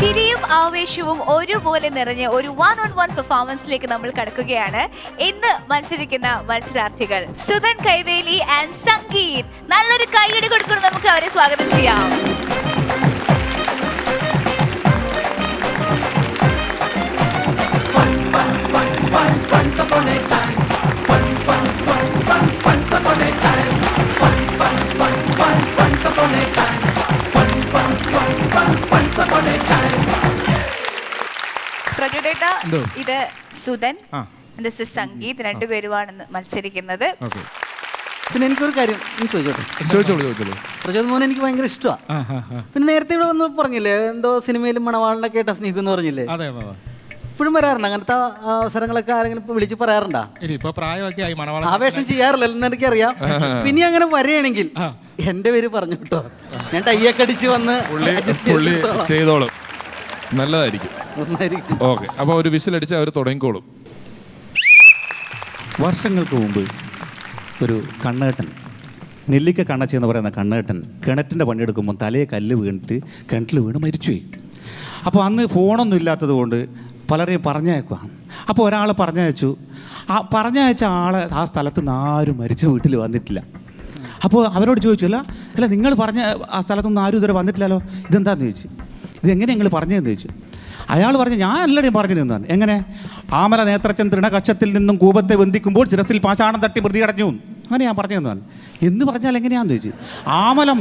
ചിരിയും ആവേശവും ഒരുപോലെ നിറഞ്ഞ ഒരു വൺ ഓൺ വൺ പെർഫോമൻസിലേക്ക് നമ്മൾ കടക്കുകയാണ്. ഇന്ന് മത്സരിക്കുന്ന മത്സരാർത്ഥികൾ സുധൻ കൈവേലി ആൻഡ് സംഗീത്. നല്ലൊരു കൈയടി കൊടുക്കണം. നമുക്ക് അവരെ സ്വാഗതം ചെയ്യാം. പ്രജുദേട്ട? ഇത് സുധൻ. സംഗീത് രണ്ടുപേരുമാണ് മത്സരിക്കുന്നത്. പിന്നെ എനിക്കൊരു കാര്യം ചോദിച്ചോട്ടെ? പ്രചോദ് മോഹൻ എനിക്ക് ഭയങ്കര ഇഷ്ടമാണ് പിന്നെ നേരത്തെ ഇവിടെ വന്ന് പറഞ്ഞില്ലേ എന്തോ സിനിമയിലും മണവാളിനൊക്കെ ആയിട്ട് അഭിനയിക്കുമെന്ന് പറഞ്ഞില്ലേ? ഇപ്പോഴും വരാറുണ്ട്? അങ്ങനത്തെ അവസരങ്ങളൊക്കെ ആരെങ്കിലും ഇപ്പൊ വിളിച്ച് പറയാറുണ്ടാ? ആവേശം ചെയ്യാറില്ലെന്ന് എനിക്കറിയാം. പിന്നെ അങ്ങനെ വരികയാണെങ്കിൽ എന്റെ പേര് പറഞ്ഞു കേട്ടോ. ഞാൻ അടിച്ച് വന്ന് ചെയ്തോളാം. നല്ലതായിരിക്കും. നന്നായിരിക്കും. ഓക്കെ അപ്പൊ ഒരു വിസിലടിച്ച് അവർ തുടങ്ങിക്കോളും. വർഷങ്ങൾക്ക് മുമ്പ് ഒരു കണ്ണേട്ടൻ നെല്ലിക്ക കണ്ണച്ചി എന്ന് പറയുന്ന കണ്ണേട്ടൻ കിണറ്റിന്റെ പണിയെടുക്കുമ്പോൾ തലയെ കല്ല് വീണിട്ട് കിണറ്റിൽ വീണ് മരിച്ചുപോയി അപ്പോൾ അന്ന് ഫോണൊന്നും ഇല്ലാത്തത് കൊണ്ട് പലരെയും പറഞ്ഞയക്കുക അപ്പോൾ ഒരാൾ പറഞ്ഞയച്ചു. ആ പറഞ്ഞയച്ച ആളെ ആ സ്ഥലത്ത് നിന്ന് ആരും മരിച്ച വീട്ടിൽ വന്നിട്ടില്ല. അപ്പോൾ അവരോട് ചോദിച്ചു അല്ല അല്ല നിങ്ങൾ പറഞ്ഞ ആ സ്ഥലത്തൊന്നും ആരും ഇതുവരെ വന്നിട്ടില്ലല്ലോ? ഇതെന്താന്ന് ചോദിച്ചു? ഇതെങ്ങനെ നിങ്ങൾ പറഞ്ഞതെന്ന് ചോദിച്ചു. അയാൾ പറഞ്ഞു ഞാൻ എല്ലാവരും പറഞ്ഞു. നിന്നാണ് എങ്ങനെ? ആമല നേത്രചന്ദ്രന കക്ഷത്തിൽ നിന്നും കൂപത്തെ ബന്ധിക്കുമ്പോൾ ചിരത്തിൽ പാശാണം തട്ടി പ്രതി അടഞ്ഞു അങ്ങനെ ഞാൻ പറഞ്ഞു. തന്നാൽ എന്ന് പറഞ്ഞാൽ എങ്ങനെയാന്ന് ചോദിച്ചു. ആമലം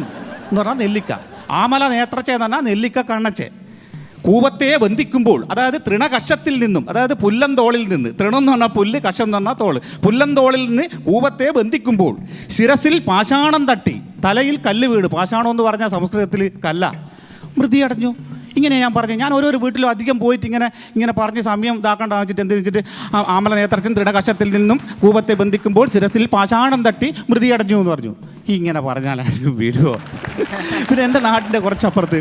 എന്ന് പറഞ്ഞാൽ നെല്ലിക്ക. ആമല നേത്രച്ച എന്ന് പറഞ്ഞാൽ നെല്ലിക്ക കണ്ണച്ചെ കൂപത്തെ ബന്ധിക്കുമ്പോൾ അതായത് തൃണകക്ഷത്തിൽ നിന്നും അതായത് പുല്ലന്തോളിൽ നിന്ന് തൃണം എന്ന് പറഞ്ഞാൽ പുല്ല് കക്ഷം എന്ന് പറഞ്ഞാൽ തോൾ പുല്ലന്തോളിൽ നിന്ന് കൂപത്തെ ബന്ധിക്കുമ്പോൾ ശിരസിൽ പാഷാണം തട്ടി തലയിൽ കല്ല് വീട് പാഷാണം എന്ന് പറഞ്ഞാൽ സംസ്കൃതത്തിൽ കല്ല മൃതി അടഞ്ഞു. ഇങ്ങനെ ഞാൻ പറഞ്ഞു. ഞാൻ ഓരോരോ വീട്ടിലും അധികം പോയിട്ട് ഇങ്ങനെ ഇങ്ങനെ പറഞ്ഞ് സമയം ഇതാക്കേണ്ട വെച്ചിട്ട് എന്ത് വെച്ചിട്ട് ആമല നേത്രച്ചൻ ദൃഢകശത്തിൽ നിന്നും കൂപത്തെ ബന്ധിക്കുമ്പോൾ ശിരസിൽ പാഷാണം തട്ടി മൃതി അടഞ്ഞു എന്ന് പറഞ്ഞു. ഇങ്ങനെ പറഞ്ഞാൽ വീഴുമോ പിന്നെ എന്റെ നാട്ടിന്റെ കുറച്ചപ്പുറത്ത്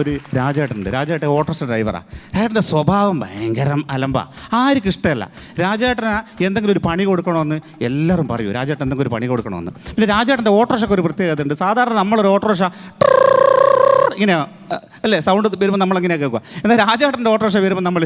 ഒരു രാജേട്ടനുണ്ട്. രാജേട്ടൻ ഓട്ടോറിക്ഷ ഡ്രൈവറാണ് രാജേട്ടന്റെ സ്വഭാവം ഭയങ്കരം അലമ്പ. ആർക്കും ഇഷ്ടമല്ല. രാജേട്ടന് എന്തെങ്കിലും ഒരു പണി കൊടുക്കണമെന്ന് എല്ലാവരും പറയൂ. രാജേട്ടൻ എന്തെങ്കിലും ഒരു പണി കൊടുക്കണമെന്ന്. പിന്നെ രാജേട്ടന്റെ ഓട്ടോറിക്ഷയ്ക്ക് ഒരു പ്രത്യേകത ഉണ്ട് സാധാരണ നമ്മളൊരു ഓട്ടോറിക്ഷ ഇങ്ങനെ അല്ലേ സൗണ്ട് വരുമ്പോൾ നമ്മളിങ്ങനെ കേൾക്കുക? എന്നാൽ രാജേട്ടന്റെ ഓട്ടോറിക്ഷ വരുമ്പോൾ നമ്മൾ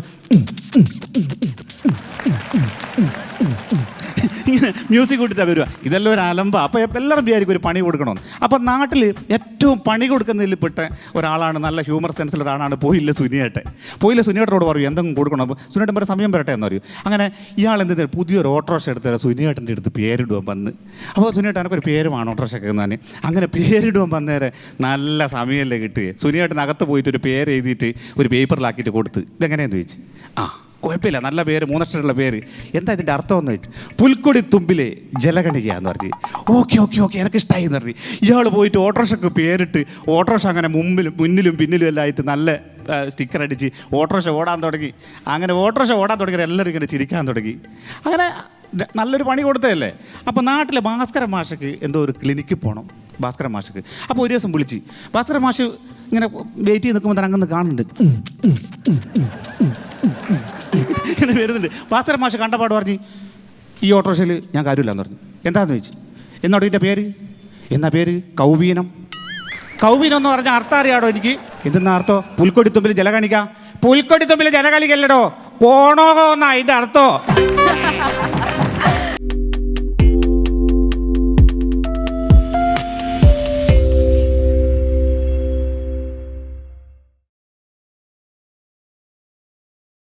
ഇങ്ങനെ മ്യൂസിക് കൂട്ടിട്ടാണ് വരിക ഇതെല്ലാം ഒരു അലമ്പ. അപ്പോൾ എല്ലാവരും വിചാരിക്കും ഒരു പണി കൊടുക്കണമെന്ന്. അപ്പോൾ നാട്ടിൽ ഏറ്റവും പണി കൊടുക്കുന്നതിൽ പെട്ട ഒരാളാണ് നല്ല ഹ്യൂമർ സെൻസിൽ ഒരാളാണ് പോയില്ല സുനിയേട്ടെ പോയില്ല സുനിയേട്ടനോട് പറയും എന്തെങ്കിലും കൊടുക്കണം? അപ്പോൾ സുനിയേട്ടൻ പറയും സമയം വരട്ടെ എന്ന് പറയും. അങ്ങനെ ഇയാൾ എന്ത് ചെയ്തു? പുതിയൊരു ഓട്ടോറിക്ഷ എടുത്ത് സുനിയേട്ടന്റെ അടുത്ത് പേരിടുവാൻ വന്ന്. അപ്പോൾ സുനിയേട്ടൻ എനിക്കൊരു പേര് വേണം ഓട്ടോറിക്ഷയ്ക്ക് എന്നാണ് അങ്ങനെ പേരിടുവാൻ വന്നേരെ നല്ല സമയമല്ലേ കിട്ടുക സുനിയേട്ടൻ അകത്ത് പോയിട്ട് ഒരു പേര് എഴുതിയിട്ട് ഒരു പേപ്പറിലാക്കിയിട്ട് കൊടുത്ത്. ഇതെങ്ങനെയാന്ന് ചോദിച്ചു? ആ. കുഴപ്പമില്ല നല്ല പേര് മൂന്നക്ഷരമുള്ള പേര്. എന്താ ഇതിന്റെ അർത്ഥമെന്ന് വെച്ചു പുൽക്കൊടി തുമ്പിലെ ജലഗണിക എന്ന് പറഞ്ഞു. ഓക്കെ ഓക്കെ ഓക്കെ എനിക്ക് ഇഷ്ടമായി എന്ന് പറഞ്ഞു. ഇയാൾ പോയിട്ട് ഓട്ടോറിക്ഷക്ക് പേരിട്ട് ഓട്ടോറിക്ഷ അങ്ങനെ മുമ്പിലും മുന്നിലും പിന്നിലും എല്ലാം ആയിട്ട് നല്ല സ്റ്റിക്കർ അടിച്ച് ഓട്ടോറിക്ഷ ഓടാൻ തുടങ്ങി. അങ്ങനെ ഓട്ടോറിക്ഷ ഓടാൻ തുടങ്ങി എല്ലാവരും ഇങ്ങനെ ചിരിക്കാൻ തുടങ്ങി. അങ്ങനെ നല്ലൊരു പണി കൊടുത്തതല്ലേ? അപ്പോൾ നാട്ടിലെ ഭാസ്കര മാഷക്ക് എന്തോ ഒരു ക്ലിനിക്കിൽ പോകണം ഭാസ്കര മാഷക്ക്. അപ്പോൾ ഒരു ദിവസം വിളിച്ച് ഭാസ്കര മാഷ് ഇങ്ങനെ വെയിറ്റ് ചെയ്ത് നിൽക്കുമ്പോൾ തന്നെ അങ്ങനെ കാണുന്നുണ്ട്. ഇങ്ങനെ വരുന്നുണ്ട്. മാസ്റ്റർ മാഷ് കണ്ടപാട് പറഞ്ഞു ഈ ഓട്ടോറിക്ഷയിൽ ഞാൻ കാര്യമില്ലെന്ന് പറഞ്ഞു. എന്താണെന്ന് ചോദിച്ചു? എന്നോട് ഇതിന്റെ പേര്? എന്നാ പേര്? കൗവീനം. കൗവീനം എന്ന് പറഞ്ഞാൽ അർത്ഥം അറിയാടോ എനിക്ക്? എന്തെന്നാ അർത്ഥം? പുൽക്കൊടിത്തുമ്പിൽ ജല കാണിക്കാം പുൽക്കൊടിത്തുമ്പിൽ ജല കാണിക്കല്ലടോ കോണോകോ എന്നാ അതിന്റെ അർത്ഥം.